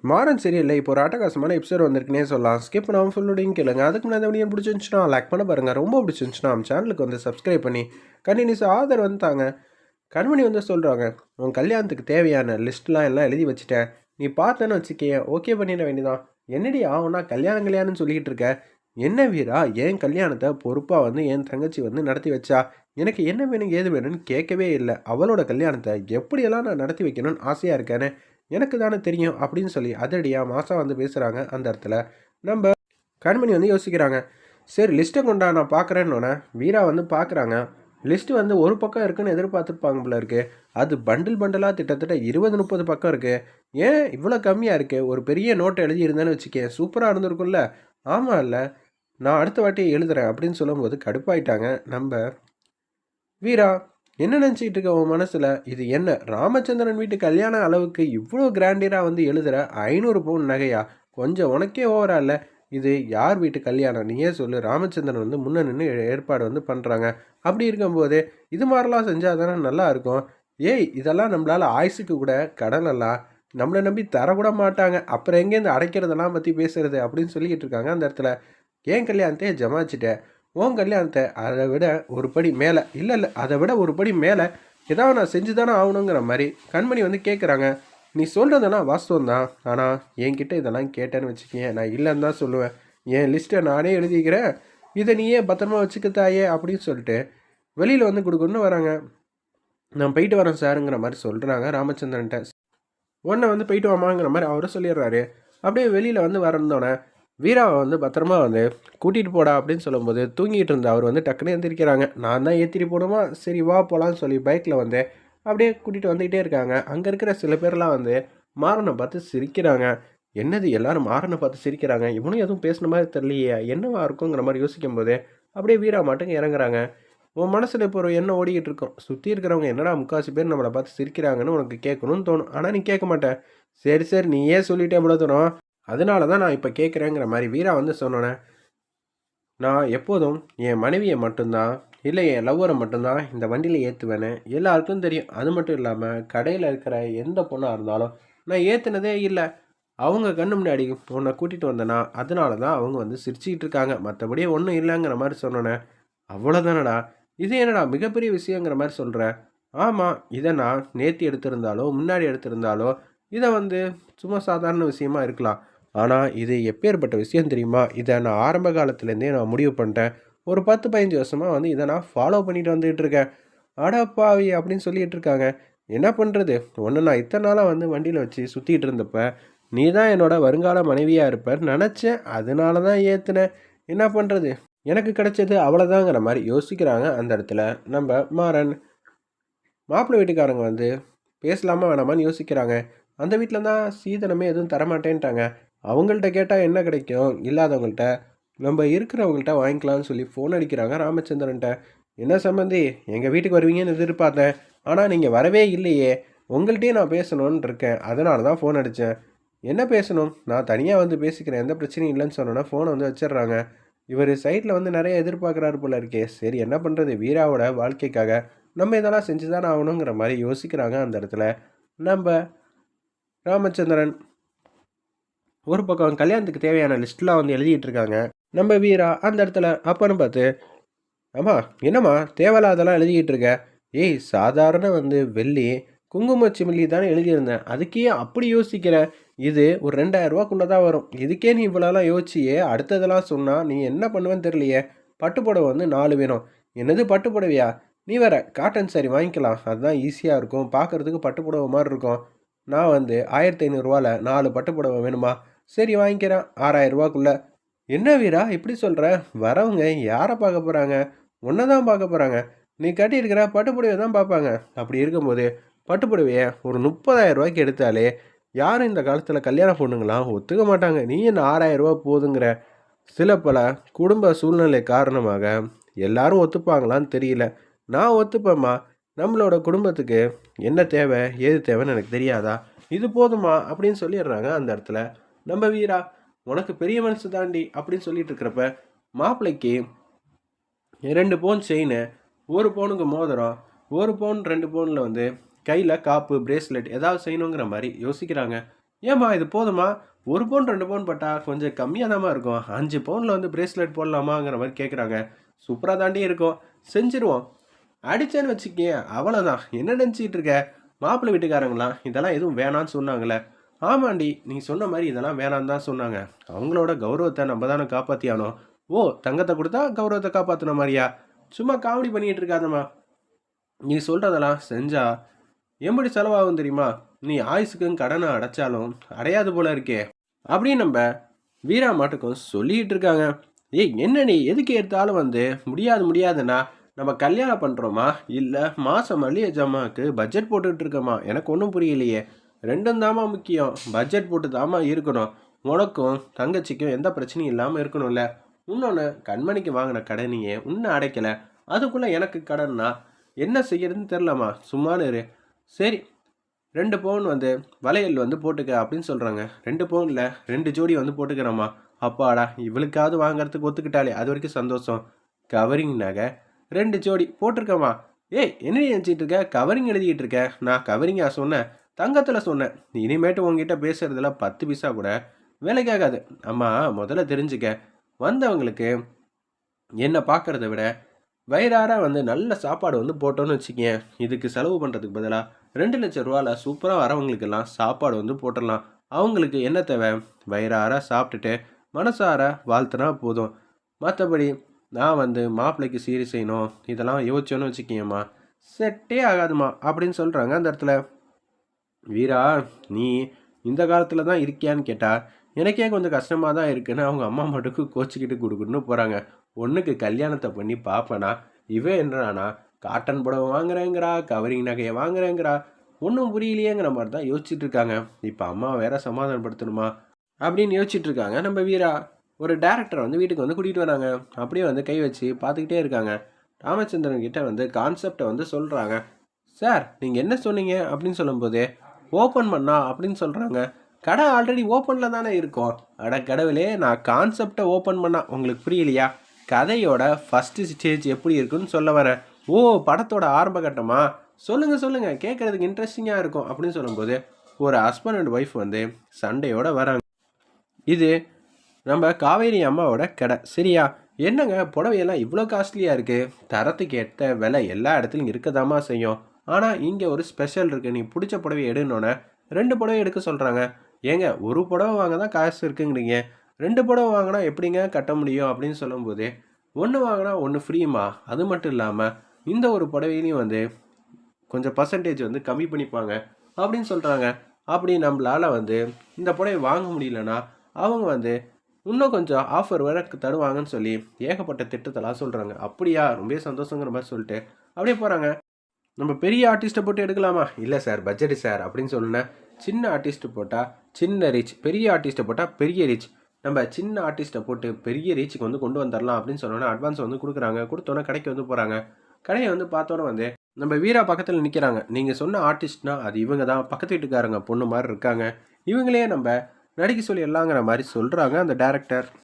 மாறன் சரியில்லை இப்போ ஒரு ஆட்டகாசமான எபிசோட் வந்திருக்குனே சொல்லலாம். ஸ்கிப் பண்ணாமல் ஃபுல்லோடையும் கேளுங்க. அதுக்கு முன்னாடி வீடியோ பிடிச்சிருந்துச்சுன்னா லைக் பண்ண பாருங்கள் ரொம்ப பிடிச்சிருந்துச்சுன்னா நம்ம சேனலுக்கு வந்து சப்ஸ்கிரைப் பண்ணி கண்டினியூஸ் ஆதர் வந்துட்டாங்க கண்மணி வந்து சொல்கிறாங்க உன் கல்யாணத்துக்கு தேவையான லிஸ்ட்லாம் எல்லாம் எழுதி வச்சுட்டேன். நீ பார்த்தேன்னு வச்சுக்கேன். ஓகே பண்ணிட வேண்டியதான் என்னடி ஆகும்னா கல்யாணம் கல்யாணம்னு சொல்லிக்கிட்டு இருக்க? என்ன வீரா? என் கல்யாணத்தை பொறுப்பாக வந்து என் தங்கச்சி வந்து நடத்தி வச்சா? எனக்கு என்ன வேணும் ஏது வேணும்னு கேட்கவே இல்லை. அவளோட கல்யாணத்தை எப்படியெல்லாம் நான் நடத்தி வைக்கணும்னு ஆசையாக இருக்கேன்னு எனக்கு தானே தெரியும் அப்படின்னு சொல்லி அதடியாக மாசா வந்து பேசுகிறாங்க அந்த இடத்துல. நம்ம கண்மணி வந்து யோசிக்கிறாங்க சரி லிஸ்ட்டை கொண்டா நான் பார்க்குறேன்னொன்னே வீரா வந்து பார்க்குறாங்க லிஸ்ட்டு வந்து ஒரு பக்கம் இருக்குன்னு எதிர்பார்த்துருப்பாங்க போல இருக்கு. அது பண்டில் பண்டலாக திட்டத்தட்ட இருபது முப்பது பக்கம் இருக்குது ஏன் இவ்வளோ கம்மியாக இருக்குது ஒரு பெரிய நோட்டை எழுதி இருந்தேன்னு வச்சுக்கேன் சூப்பராக இருந்திருக்கும்ல? ஆமாம் இல்லை நான் அடுத்த வாட்டி எழுதுறேன் அப்படின்னு சொல்லும்போது கடுப்பாயிட்டாங்க. நம்ம வீரா என்ன நினச்சிக்கிட்டு இருக்க உன் மனசில்? இது என்ன? ராமச்சந்திரன் வீட்டு கல்யாண அளவுக்கு இவ்வளோ கிராண்டியராக வந்து எழுதுகிற ஐநூறு பவுன் நகையா? கொஞ்சம் உனக்கே ஓவரா இல்லை? இது யார் வீட்டு கல்யாணம்? நீயே சொல்லு. ராமச்சந்திரன் வந்து முன்ன நின்று ஏற்பாடு வந்து பண்ணுறாங்க அப்படி இருக்கும்போது இது மாதிரிலாம் செஞ்சால் தானே நல்லா இருக்கும். ஏய் இதெல்லாம் நம்மளால் ஆயுசுக்கு கூட கடனெல்லாம் நம்மளை நம்பி தரக்கூட மாட்டாங்க. அப்புறம் எங்கேருந்து அடைக்கிறதெல்லாம் பற்றி பேசுறது? அப்படின்னு சொல்லிக்கிட்டு இருக்காங்க அந்த இடத்துல. ஏன் கல்யாணத்தையே ஜமாச்சிட்டேன் உன் கல்யாணத்தை அதை விட ஒரு படி மேலே. இல்லை இல்லை அதை விட ஒரு படி மேலே ஏதாவது நான் செஞ்சு தானே ஆகணுங்கிற மாதிரி கண்மணி வந்து கேட்குறாங்க நீ சொல்கிறதெல்லாம் வாஸ்தவம் தான் ஆனால் என்கிட்ட இதெல்லாம் கேட்டேன்னு வச்சுக்கேன் நான் இல்லைன்னு தான் சொல்லுவேன். என் லிஸ்ட்டை நானே எழுதிக்கிறேன். இதை நீயே பத்திரமா வச்சுக்க தாயே அப்படின்னு சொல்லிட்டு வெளியில் வந்து கொடுக்கணும்னு வராங்க. நான் போயிட்டு வரேன் சாருங்கிற மாதிரி சொல்கிறாங்க ராமச்சந்திரன்ட்ட. உன்னை வந்து போயிட்டு வாமாங்கிற மாதிரி அவரும் சொல்லிடுறாரு. அப்படியே வெளியில் வந்து வரந்தோடனே வீராவை வந்து பத்திரமா வந்து கூட்டிகிட்டு போடா அப்படின்னு சொல்லும்போது தூங்கிட்டு இருந்த அவர் வந்து டக்குன்னு எந்திரிக்கிறாங்க. நான் தான் ஏற்றிட்டு போகணுமா? சரி வா போகலான்னு சொல்லி பைக்கில் வந்து அப்படியே கூட்டிகிட்டு வந்துக்கிட்டே இருக்காங்க. அங்கே இருக்கிற சில பேர்லாம் வந்து மாறனை பார்த்து சிரிக்கிறாங்க. என்னது எல்லாரும் மாறனை பார்த்து சிரிக்கிறாங்க? இவனும் எதுவும் பேசின மாதிரி தெரியலையே என்னவா இருக்குங்கிற மாதிரி யோசிக்கும் போது அப்படியே வீரா மாட்டுங்க இறங்குறாங்க. உன் மனசில் இப்போ ஒரு எண்ணம் ஓடிக்கிட்டு இருக்கும். சுற்றி இருக்கிறவங்க என்னடா முக்காசி பேர் நம்மளை பார்த்து சிரிக்கிறாங்கன்னு உனக்கு கேட்கணும்னு தோணும். ஆனால் நீ கேட்க மாட்டேன் சரி சரி நீ ஏன் சொல்லிட்டே இவ்வளோ தூரம் அதனால தான் நான் இப்போ கேட்குறேங்கிற மாதிரி வீரா வந்து சொன்னோன்னே நான் எப்போதும் என் மனைவியை மட்டும்தான் இல்லை என் லவ்வரை மட்டும்தான் இந்த வண்டியில் ஏற்றுவேன்னு எல்லாருக்கும் தெரியும். அது மட்டும் இல்லாமல் கடையில் இருக்கிற எந்த பொண்ணாக இருந்தாலும் நான் ஏற்றுனதே இல்லை. அவங்க கண்ணு முன்னாடி உன்னை கூட்டிகிட்டு வந்தேனா அதனால தான் அவங்க வந்து சிரிச்சுக்கிட்டு இருக்காங்க. மற்றபடி ஒன்றும் இல்லைங்கிற மாதிரி சொன்னோன்னே அவ்வளோதானடா இது என்னடா மிகப்பெரிய விஷயங்கிற மாதிரி சொல்கிறேன் ஆமாம் இதை நான் நேற்று எடுத்திருந்தாலோ முன்னாடி எடுத்திருந்தாலோ இதை வந்து சும்மா சாதாரண விஷயமா இருக்கலாம். ஆனால் இது எப்பேற்பட்ட விஷயம் தெரியுமா? இதை நான் ஆரம்ப காலத்துலேருந்தே நான் முடிவு பண்ணிட்டேன். ஒரு பத்து பதினஞ்சு வருஷமாக வந்து இதை நான் ஃபாலோ பண்ணிட்டு வந்துகிட்டு இருக்கேன். அடப்பாவி அப்படின்னு சொல்லிகிட்டு இருக்காங்க. என்ன பண்ணுறது ஒன்று நான் இத்தனை நாளாக வந்து வண்டியில் வச்சு சுற்றிட்டு இருந்தப்ப நீ தான் என்னோட வருங்கால மனைவியாக இருப்பேன்னு நினச்சேன். அதனால தான் ஏற்றுனேன் என்ன பண்ணுறது எனக்கு கிடைச்சது அவ்வளோதாங்கிற மாதிரி யோசிக்கிறாங்க அந்த இடத்துல நம்ம மாறன். மாப்பிள்ளை வீட்டுக்காரங்க வந்து பேசலாமா வேணாமான்னு யோசிக்கிறாங்க. அந்த வீட்டில் தான் சீதனமே எதுவும் தரமாட்டேன்ட்டாங்க. அவங்கள்ட்ட கேட்டால் என்ன கிடைக்கும்? இல்லாதவங்கள்ட்ட. நம்ம இருக்கிறவங்கள்ட்ட வாங்கிக்கலாம்னு சொல்லி ஃபோன் அடிக்கிறாங்க ராமச்சந்திரன்ட்ட. என்ன சம்மந்தி எங்கள் வீட்டுக்கு வருவீங்கன்னு எதிர்பார்த்தேன். ஆனால் நீங்கள் வரவே இல்லையே. உங்கள்கிட்டயே நான் பேசணும்னு இருக்கேன். அதனால தான் ஃபோன் அடித்தேன் என்ன பேசணும்? நான் தனியாக வந்து பேசிக்கிறேன். எந்த பிரச்சனையும் இல்லைன்னு சொன்னோன்னா ஃபோனை வந்து வச்சிடுறாங்க. இவர் சைட்டில் வந்து நிறைய எதிர்பார்க்குறாரு போல இருக்கே. சரி என்ன பண்ணுறது வீராவோட வாழ்க்கைக்காக நம்ம இதெல்லாம் செஞ்சு தான் ஆகணுங்கிற மாதிரி யோசிக்கிறாங்க அந்த இடத்துல. நம்ம ராமச்சந்திரன் ஒரு பக்கம் கல்யாணத்துக்கு தேவையான லிஸ்ட்லாம் வந்து எழுதிட்டு இருக்காங்க நம்ம வீரா அந்த இடத்துல அப்பன்னு பார்த்து ஆமாம் என்னம்மா தேவையில்லாதெல்லாம் எழுதிக்கிட்டு இருக்க ஏய் சாதாரண வந்து வெள்ளி குங்குமச்சிமில்லி தானே எழுதியிருந்தேன். அதுக்கே அப்படி யோசிக்கிற? இது ஒரு ரெண்டாயிரம் ரூபாக்குள்ளே தான் வரும். இதுக்கே நீ இவ்வளோலாம் யோசிச்சியே? அடுத்ததெல்லாம் சொன்னால் நீ என்ன பண்ணுவேன்னு தெரியலையே? பட்டுப்புடவை வந்து நாலு வேணும். என்னது பட்டுப்புடவையா? நீ வேற காட்டன் சாரி வாங்கிக்கலாம். அதுதான் ஈஸியாக இருக்கும். பார்க்குறதுக்கு பட்டுப்புடவை மாதிரி இருக்கும். நான் வந்து ஆயிரத்தி ஐநூறுரூவாவில் நாலு பட்டுப்புடவை வேணுமா? சரி வாங்கிக்கிறேன். ஆறாயிரம் ரூபாக்குள்ள என்ன வீரா இப்படி சொல்கிற வரவங்க யாரை பார்க்க போகிறாங்க ஒன்றை தான் பார்க்க போகிறாங்க நீ கட்டியிருக்கிற பட்டுப்புடவை தான் பார்ப்பாங்க. அப்படி இருக்கும்போது பட்டுப்புடவையை ஒரு முப்பதாயிரம் ரூபாய்க்கு எடுத்தாலே யாரும் இந்த காலத்தில் கல்யாண பொண்ணுங்களாம் ஒத்துக்க மாட்டாங்க. நீ என்ன ஆறாயிரம் ரூபா போதுங்கிற? சில பல குடும்ப சூழ்நிலை காரணமாக எல்லாரும் ஒத்துப்பாங்களான்னு தெரியல. நான் ஒத்துப்பேம்மா. நம்மளோட குடும்பத்துக்கு என்ன தேவை ஏது தேவைன்னு எனக்கு தெரியாதா? இது போதுமா? அப்படின்னு சொல்லிடுறாங்க அந்த இடத்துல. நம்ம வீரா உனக்கு பெரிய மனசு தாண்டி அப்படின்னு சொல்லிட்டு இருக்கிறப்ப மாப்பிள்ளைக்கு ரெண்டு பவுன் செயின் ஒரு பவுனுக்கு மோதிரம் ஒரு பவுன் ரெண்டு பவுனில் வந்து கையில் காப்பு பிரேஸ்லெட் ஏதாவது செய்யணுங்கிற மாதிரி யோசிக்கிறாங்க. ஏம்மா இது போதுமா? ஒரு பவுன் ரெண்டு பவுன் பட்டா கொஞ்சம் கம்மியாக தாம்மா இருக்கும். அஞ்சு பவுனில் வந்து பிரேஸ்லெட் போடலாமாங்கிற மாதிரி கேட்குறாங்க சூப்பராக தாண்டி இருக்கும். செஞ்சிருவோம். அடிச்சேன்னு வச்சுக்கேன் அவ்வளோதான் என்ன நினச்சிக்கிட்டு இருக்க? மாப்பிள்ளை வீட்டுக்காரங்களாம் இதெல்லாம் எதுவும் வேணான்னு சொன்னாங்களே ஆமாண்டி நீ சொன்ன மாதிரி இதெல்லாம் வேணாம் தான் சொன்னாங்க. அவங்களோட கௌரவத்தை நம்ம தானே காப்பாற்றியானோம் ஓ தங்கத்தை கொடுத்தா கௌரவத்தை காப்பாற்றின மாதிரியா? சும்மா காமெடி பண்ணிகிட்டு இருக்காதம்மா. நீ சொல்கிறதெல்லாம் செஞ்சா எப்படி செலவாகும் தெரியுமா? நீ ஆயுசுக்கும் கடனை அடைச்சாலும் அடையாது போல இருக்கே. அப்படின்னு நம்ம வீரா மாட்டுக்கும் சொல்லிகிட்டு இருக்காங்க. ஏய் என்ன நீ எதுக்கு எடுத்தாலும் வந்து முடியாது முடியாதுன்னா நம்ம கல்யாணம் பண்ணுறோமா இல்லை மாதம் மல்லிகை ஜாமாவுக்கு பட்ஜெட் போட்டுக்கிட்டு இருக்கோமா? எனக்கு ஒன்றும் புரியலையே. ரெண்டும் தாமா முக்கியம். பட்ஜெட் போட்டு தாமா இருக்கணும். உனக்கும் தங்கச்சிக்கும் எந்த பிரச்சனையும் இல்லாமல் இருக்கணும்ல. இன்னொன்று கண்மணிக்கு வாங்கின கடனையே இன்னும் அடைக்கலை? அதுக்குள்ளே எனக்கு கடன்னா? என்ன செய்யறதுன்னு தெரிலம்மா சும்மானு இரு. சரி ரெண்டு பவுன் வந்து வளையல் வந்து போட்டுக்க அப்படின்னு சொல்கிறாங்க ரெண்டு பவுனில் ரெண்டு ஜோடி வந்து போட்டுக்கிறோம்மா. அப்பாடா இவளுக்காவது வாங்குறதுக்கு ஒத்துக்கிட்டாலே அது வரைக்கும் சந்தோஷம். கவரிங் நகை ரெண்டு ஜோடி போட்டிருக்கம்மா. ஏய் என்ன நினச்சிட்டு இருக்க? கவரிங் எழுதிக்கிட்டு இருக்க? நான் கவரிங்கா சொன்னேன். தங்கத்தில் சொன்னேன் இனிமேட்டு உங்ககிட்ட பேசுறதுல பத்து பைசா கூட வேலைக்காகாது அம்மா முதல்ல தெரிஞ்சுக்க. வந்தவங்களுக்கு என்னை பார்க்கறத விட வயிறார வந்து நல்ல சாப்பாடு வந்து போட்டோன்னு வச்சுக்கேன் இதுக்கு செலவு பண்ணுறதுக்கு பதிலாக ரெண்டு லட்சம் ரூபாவில் சூப்பராக வரவங்களுக்கெல்லாம் சாப்பாடு வந்து போட்டுடலாம். அவங்களுக்கு என்ன தேவை? வயிறார சாப்பிட்டுட்டு மனசார வாழ்த்துனா போதும். மற்றபடி நான் வந்து மாப்பிள்ளைக்கு சீரி செய்யணும். இதெல்லாம் யோசிச்சோன்னு வச்சுக்கியம்மா. செட்டே ஆகாதுமா அப்படின்னு சொல்கிறாங்க அந்த இடத்துல. வீரா நீ இந்த காலத்தில் தான் இருக்கியான்னு கேட்டால் எனக்கே கொஞ்சம் கஷ்டமாக தான் இருக்குன்னு அவங்க அம்மா மட்டுக்கு கோச்சிக்கிட்டு கொடுக்குன்னு போகிறாங்க ஒன்றுக்கு கல்யாணத்தை பண்ணி பார்ப்பனா இவன் என்னடானா காட்டன் புடவை வாங்குறேங்கிறா கவரிங் நகையை வாங்குறேங்கிறா ஒன்றும் புரியலையேங்கிற மாதிரி தான் யோசிச்சுட்டு இருக்காங்க இப்போ அம்மா வேற சமாதானப்படுத்தணுமா அப்படின்னு யோசிச்சுட்டு இருக்காங்க நம்ம வீரா. ஒரு டேரக்டர் வந்து வீட்டுக்கு வந்து கூட்டிகிட்டு வராங்க. அப்படியே வந்து கை வச்சு பார்த்துக்கிட்டே இருக்காங்க. ராமச்சந்திரன் கிட்ட வந்து கான்செப்டை வந்து சொல்கிறாங்க சார் நீங்கள் என்ன சொன்னீங்க? அப்படின்னு சொல்லும்போது ஓப்பன் பண்ணா அப்படின்னு சொல்கிறாங்க கடை ஆல்ரெடி ஓப்பனில் தானே இருக்கும். அட கடவுளே நான் கான்செப்டை ஓப்பன் பண்ணா உங்களுக்கு புரியலையா? கதையோட ஃபஸ்ட்டு ஸ்டேஜ் எப்படி இருக்குன்னு சொல்ல வரேன். ஓ படத்தோட ஆரம்ப கட்டமா? சொல்லுங்கள் சொல்லுங்கள் கேட்குறதுக்கு இன்ட்ரெஸ்டிங்காக இருக்கும் அப்படின்னு சொல்லும்போது ஒரு ஹஸ்பண்ட் அண்ட் ஒய்ஃப் வந்து சண்டையோட வராங்க. இது நம்ம காவேரி அம்மாவோட கடை. சரியா? என்னங்க புடவையெல்லாம் இவ்வளோ காஸ்ட்லியாக இருக்குது தரத்துக்கு ஏற்ற விலை எல்லா இடத்துலையும் இருக்கதாம்மா செய்யும். ஆனால் இங்கே ஒரு ஸ்பெஷல் இருக்குது நீ பிடிச்ச புடவை எடுனோன்னே ரெண்டு புடவை எடுக்க சொல்கிறாங்க ஏங்க ஒரு புடவை வாங்க தான் காசு இருக்குங்கிறீங்க. ரெண்டு புடவை வாங்கினா எப்படிங்க கட்ட முடியும் அப்படின்னு சொல்லும்போது ஒன்று வாங்கினா ஒன்று ஃப்ரீமா அது மட்டும் இல்லாமல் இந்த ஒரு புடவையிலையும் வந்து கொஞ்சம் பர்சன்டேஜ் வந்து கம்மி பண்ணிப்பாங்க அப்படின்னு சொல்கிறாங்க அப்படி நம்மளால் வந்து இந்த புடவை வாங்க முடியலன்னா அவங்க வந்து இன்னும் கொஞ்சம் ஆஃபர் வேற தருவாங்கன்னு சொல்லி ஏகப்பட்ட திட்டத்தெல்லாம் சொல்கிறாங்க அப்படியா? ரொம்ப சந்தோஷங்கிற மாதிரி சொல்லிட்டு அப்படியே போகிறாங்க நம்ம பெரிய ஆர்டிஸ்ட்டை போட்டு எடுக்கலாமா? இல்லை சார் பட்ஜெட் சார் அப்படின்னு சொன்னேன் சின்ன ஆர்டிஸ்ட்டு போட்டால் சின்ன ரீச் பெரிய ஆர்டிஸ்ட்டை போட்டால் பெரிய ரீச் நம்ம சின்ன ஆர்டிஸ்ட்டை போட்டு பெரிய ரீச்சுக்கு வந்து கொண்டு வந்துடலாம் அப்படின்னு சொன்னோன்னே அட்வான்ஸ் வந்து கொடுக்குறாங்க. கொடுத்தோன்னே கடைக்கு வந்து போகிறாங்க கடையை வந்து பார்த்தோன்னே வந்து நம்ம வீரா பக்கத்தில் நிற்கிறாங்க நீங்கள் சொன்ன ஆர்டிஸ்ட்னா அது இவங்க தான் பக்கத்து வீட்டுக்காரங்க பொண்ணு மாதிரி இருக்காங்க. இவங்களே நம்ம நடிக்க சொல்லி எல்லாங்கிற மாதிரி சொல்கிறாங்க அந்த டேரக்டர்